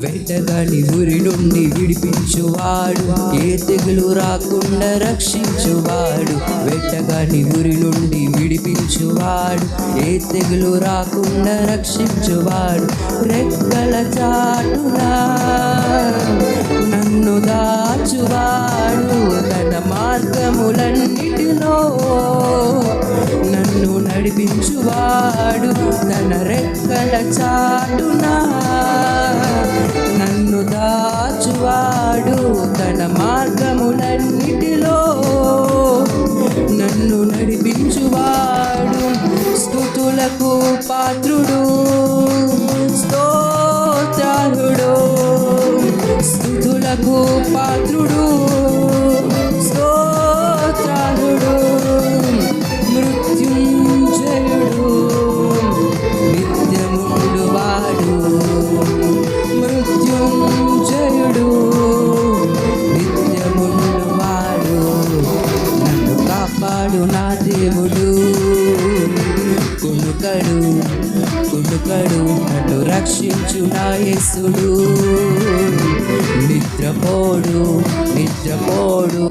వెంటగాని గురి నుండి విడిపించువాడు. ఏ తెగులు రాకుండా రక్షించువాడు. వెంటగాని గురి నుండి విడిపించువాడు. ఏ తెగులు రాకుండా రక్షించువాడు. రెక్కల చాటునా నన్ను దాచువాడు. తన మార్గములన్నిటిలో నన్ను నడిపించువాడు. తన రెక్కల చాటునా నూతన తన మార్గములన్నిటిలో నన్ను నడిపించువాడు. స్థుతులకు పాత్రుడు స్తోత్రాలుడు స్థుతులకు పాత్రుడు. కాపాడు నా దేవుడు. కునుకడు కునుకడు నన్ను రక్షించు నా యేసుడు. నిద్రపోడు నిద్రపోడు.